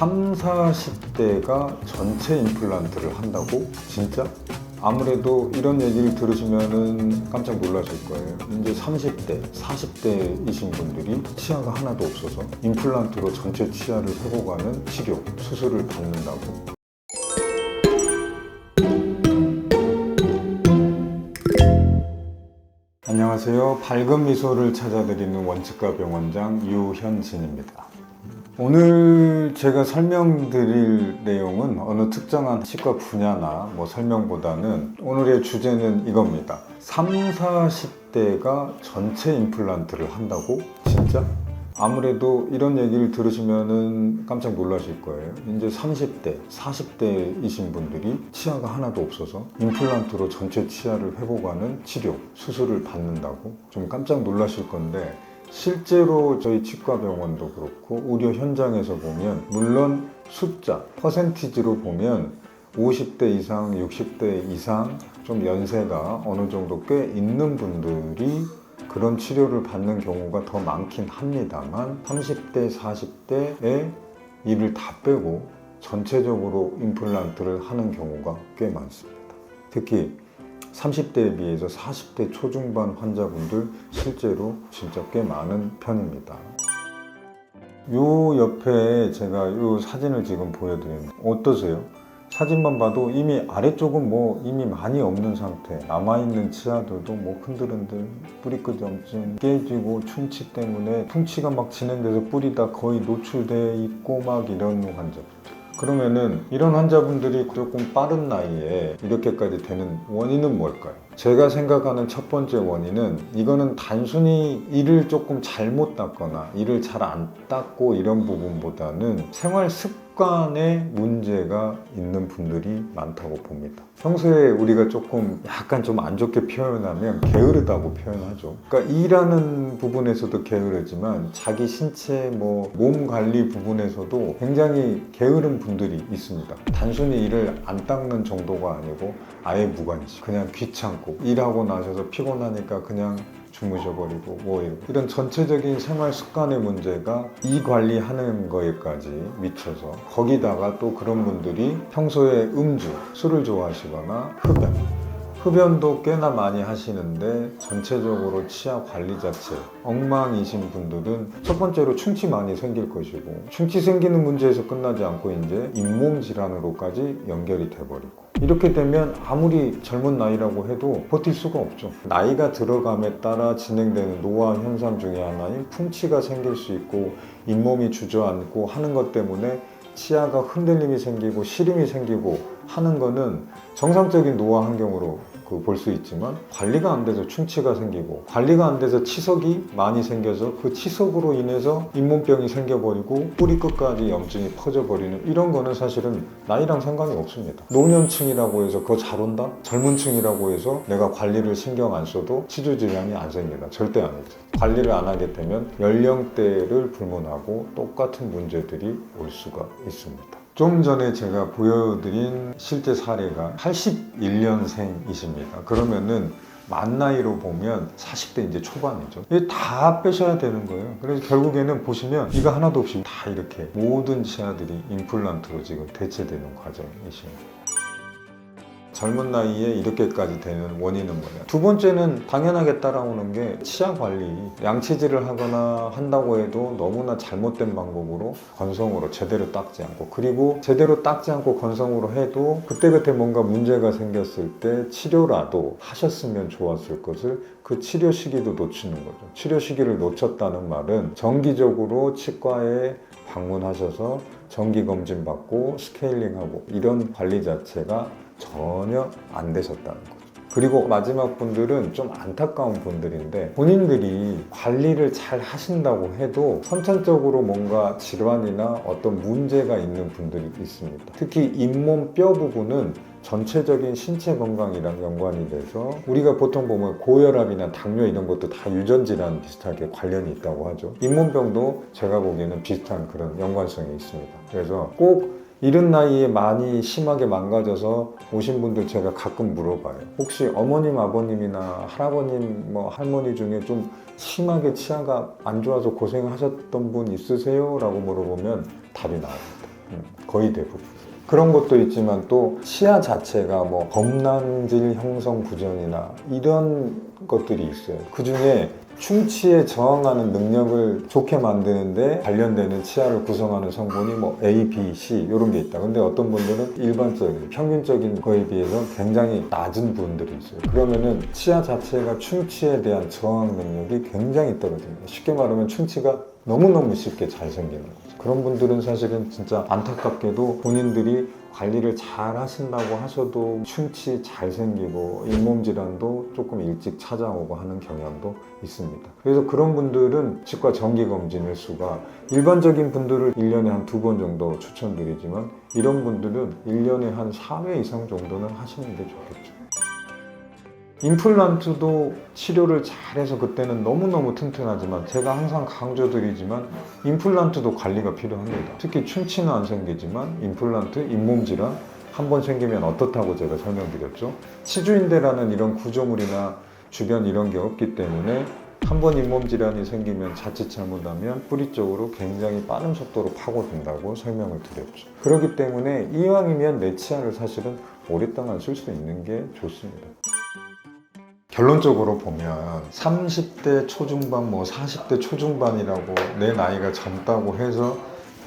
3, 40대가 전체 임플란트를 한다고? 진짜? 아무래도 이런 얘기를 들으시면은 깜짝 놀라실 거예요. 이제 30대, 40대이신 분들이 치아가 하나도 없어서 임플란트로 전체 치아를 회복하는 치료, 수술을 받는다고. 안녕하세요. 밝은 미소를 찾아드리는 원치과 병원장 유현진입니다. 오늘 제가 설명드릴 내용은 어느 특정한 치과 분야나 뭐 설명보다는 오늘의 주제는 이겁니다. 3, 40대가 전체 임플란트를 한다고? 진짜? 아무래도 이런 얘기를 들으시면은 깜짝 놀라실 거예요. 이제 30대, 40대이신 분들이 치아가 하나도 없어서 임플란트로 전체 치아를 회복하는 치료, 수술을 받는다고 좀 깜짝 놀라실 건데 실제로 저희 치과 병원도 그렇고 의료 현장에서 보면 물론 숫자, 퍼센티지로 보면 50대 이상, 60대 이상 좀 연세가 어느 정도 꽤 있는 분들이 그런 치료를 받는 경우가 더 많긴 합니다만 30대, 40대에 이를 다 빼고 전체적으로 임플란트를 하는 경우가 꽤 많습니다. 특히 30대에 비해서 40대 초중반 환자분들 실제로 진짜 꽤 많은 편입니다. 요 옆에 제가 요 사진을 지금 보여드리는데 어떠세요? 사진만 봐도 이미 아래쪽은 뭐 이미 많이 없는 상태 남아있는 치아들도 뭐 흔들흔들 뿌리끝염증 깨지고 충치 때문에 풍치가 막 진행돼서 뿌리 다 거의 노출돼 있고 막 이런 환자분들 그러면은 이런 환자분들이 조금 빠른 나이에 이렇게까지 되는 원인은 뭘까요? 제가 생각하는 첫 번째 원인은 이거는 단순히 이를 조금 잘못 닦거나 이를 잘 안 닦고 이런 부분보다는 생활 습 관에 문제가 있는 분들이 많다고 봅니다. 평소에 우리가 조금 약간 좀 안 좋게 표현하면 게으르다고 표현하죠. 그러니까 일하는 부분에서도 게으르지만 자기 신체 뭐 몸 관리 부분에서도 굉장히 게으른 분들이 있습니다. 단순히 일을 안 닦는 정도가 아니고 아예 무관심. 그냥 귀찮고 일하고 나셔서 피곤하니까 그냥 주무셔버리고 뭐 이런 전체적인 생활 습관의 문제가 이 관리하는 거에까지 미쳐서 거기다가 또 그런 분들이 평소에 음주, 술을 좋아하시거나 흡연 흡연도 꽤나 많이 하시는데 전체적으로 치아 관리 자체 엉망이신 분들은 첫 번째로 충치 많이 생길 것이고 충치 생기는 문제에서 끝나지 않고 이제 잇몸 질환으로까지 연결이 돼버리고 이렇게 되면 아무리 젊은 나이라고 해도 버틸 수가 없죠. 나이가 들어감에 따라 진행되는 노화 현상 중에 하나인 풍치가 생길 수 있고 잇몸이 주저앉고 하는 것 때문에 치아가 흔들림이 생기고 시림이 생기고 하는 거는 정상적인 노화 환경으로 그 볼 수 있지만 관리가 안 돼서 충치가 생기고 관리가 안 돼서 치석이 많이 생겨서 그 치석으로 인해서 잇몸병이 생겨버리고 뿌리 끝까지 염증이 퍼져버리는 이런 거는 사실은 나이랑 상관이 없습니다. 노년층이라고 해서 그거 잘 온다? 젊은 층이라고 해서 내가 관리를 신경 안 써도 치주 질환이 안 생긴다. 절대 아니죠. 관리를 안 하게 되면 연령대를 불문하고 똑같은 문제들이 올 수가 있습니다. 좀 전에 제가 보여드린 실제 사례가 81년생이십니다. 그러면은 만 나이로 보면 40대 이제 초반이죠. 이게 다 빼셔야 되는 거예요. 그래서 결국에는 보시면 이거 하나도 없이 다 이렇게 모든 치아들이 임플란트로 지금 대체되는 과정이십니다. 젊은 나이에 이렇게까지 되는 원인은 뭐냐? 두 번째는 당연하게 따라오는 게 치아 관리. 양치질을 하거나 한다고 해도 너무나 잘못된 방법으로 건성으로 제대로 닦지 않고 그리고 제대로 닦지 않고 건성으로 해도 그때그때 뭔가 문제가 생겼을 때 치료라도 하셨으면 좋았을 것을 그 치료 시기도 놓치는 거죠. 치료 시기를 놓쳤다는 말은 정기적으로 치과에 방문하셔서 정기 검진 받고 스케일링하고 이런 관리 자체가 전혀 안 되셨다는 거죠. 그리고 마지막 분들은 좀 안타까운 분들인데 본인들이 관리를 잘 하신다고 해도 선천적으로 뭔가 질환이나 어떤 문제가 있는 분들이 있습니다. 특히 잇몸 뼈 부분은 전체적인 신체 건강이랑 연관이 돼서 우리가 보통 보면 고혈압이나 당뇨 이런 것도 다 유전 질환 비슷하게 관련이 있다고 하죠. 잇몸병도 제가 보기에는 비슷한 그런 연관성이 있습니다. 그래서 꼭 이른 나이에 많이 심하게 망가져서 오신 분들 제가 가끔 물어봐요. 혹시 어머님, 아버님이나 할아버님, 뭐 할머니 중에 좀 심하게 치아가 안 좋아서 고생하셨던 분 있으세요? 라고 물어보면 답이 나옵니다. 음, 거의 대부분. 그런 것도 있지만 또 치아 자체가 뭐 범람질 형성 부전이나 이런 것들이 있어요. 그 중에 충치에 저항하는 능력을 좋게 만드는데 관련되는 치아를 구성하는 성분이 뭐 A, B, C 이런 게 있다. 근데 어떤 분들은 일반적인 평균적인 거에 비해서 굉장히 낮은 분들이 있어요. 그러면은 치아 자체가 충치에 대한 저항 능력이 굉장히 떨어집니다. 쉽게 말하면 충치가 너무너무 쉽게 잘 생기는 거죠. 그런 분들은 사실은 진짜 안타깝게도 본인들이 관리를 잘 하신다고 하셔도 충치 잘 생기고 잇몸 질환도 조금 일찍 찾아오고 하는 경향도 있습니다. 그래서 그런 분들은 치과 정기 검진일 수가 일반적인 분들을 1년에 한 두 번 정도 추천드리지만 이런 분들은 1년에 한 4회 이상 정도는 하시는 게 좋겠죠. 임플란트도 치료를 잘해서 그때는 너무너무 튼튼하지만 제가 항상 강조드리지만 임플란트도 관리가 필요합니다. 특히 충치는 안 생기지만 임플란트, 잇몸 질환 한 번 생기면 어떻다고 제가 설명드렸죠. 치주인대라는 이런 구조물이나 주변 이런 게 없기 때문에 한 번 잇몸 질환이 생기면 자칫 잘못하면 뿌리 쪽으로 굉장히 빠른 속도로 파고든다고 설명을 드렸죠. 그렇기 때문에 이왕이면 내 치아를 사실은 오랫동안 쓸 수 있는 게 좋습니다. 결론적으로 보면 30대 초중반 뭐 40대 초중반이라고 내 나이가 젊다고 해서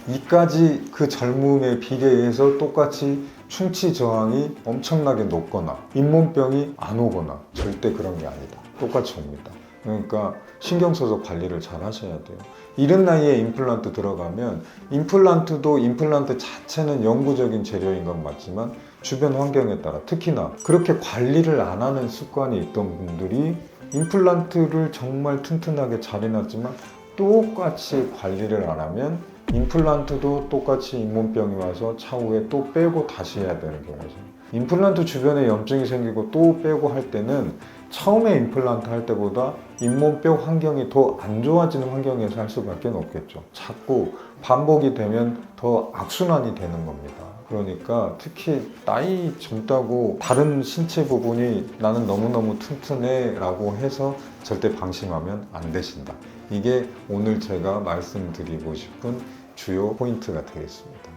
이까지 그 젊음의 비례해서 똑같이 충치 저항이 엄청나게 높거나 잇몸병이 안 오거나 절대 그런 게 아니다. 똑같이 옵니다. 그러니까 신경 써서 관리를 잘 하셔야 돼요. 이른 나이에 임플란트 들어가면 임플란트도 임플란트 자체는 영구적인 재료인 건 맞지만 주변 환경에 따라 특히나 그렇게 관리를 안 하는 습관이 있던 분들이 임플란트를 정말 튼튼하게 잘 해놨지만 똑같이 관리를 안 하면 임플란트도 똑같이 잇몸병이 와서 차후에 또 빼고 다시 해야 되는 경우죠. 임플란트 주변에 염증이 생기고 또 빼고 할 때는 처음에 임플란트 할 때보다 잇몸뼈 환경이 더 안 좋아지는 환경에서 할 수밖에 없겠죠. 자꾸 반복이 되면 더 악순환이 되는 겁니다. 그러니까 특히 나이 젊다고 다른 신체 부분이 나는 너무너무 튼튼해 라고 해서 절대 방심하면 안 되신다. 이게 오늘 제가 말씀드리고 싶은 주요 포인트가 되겠습니다.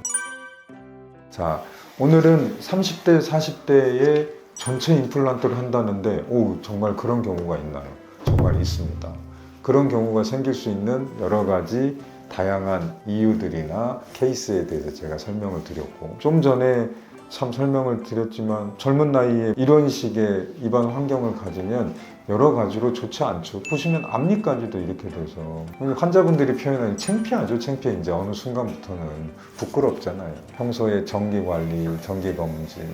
자, 오늘은 30대, 40대에 전체 임플란트를 한다는데, 오, 정말 그런 경우가 있나요? 정말 있습니다. 그런 경우가 생길 수 있는 여러 가지 다양한 이유들이나 케이스에 대해서 제가 설명을 드렸고, 좀 전에 참 설명을 드렸지만 젊은 나이에 이런 식의 입안 환경을 가지면 여러 가지로 좋지 않죠. 보시면 앞니까지도 이렇게 돼서 환자분들이 표현하는 창피하죠. 창피해 이제 어느 순간부터는 부끄럽잖아요. 평소에 정기 관리, 정기 검진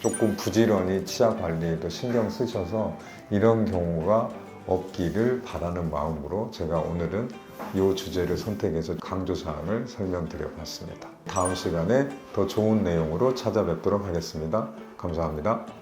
조금 부지런히 치아 관리에도 신경 쓰셔서 이런 경우가 없기를 바라는 마음으로 제가 오늘은 이 주제를 선택해서 강조사항을 설명드려 봤습니다. 다음 시간에 더 좋은 내용으로 찾아뵙도록 하겠습니다. 감사합니다.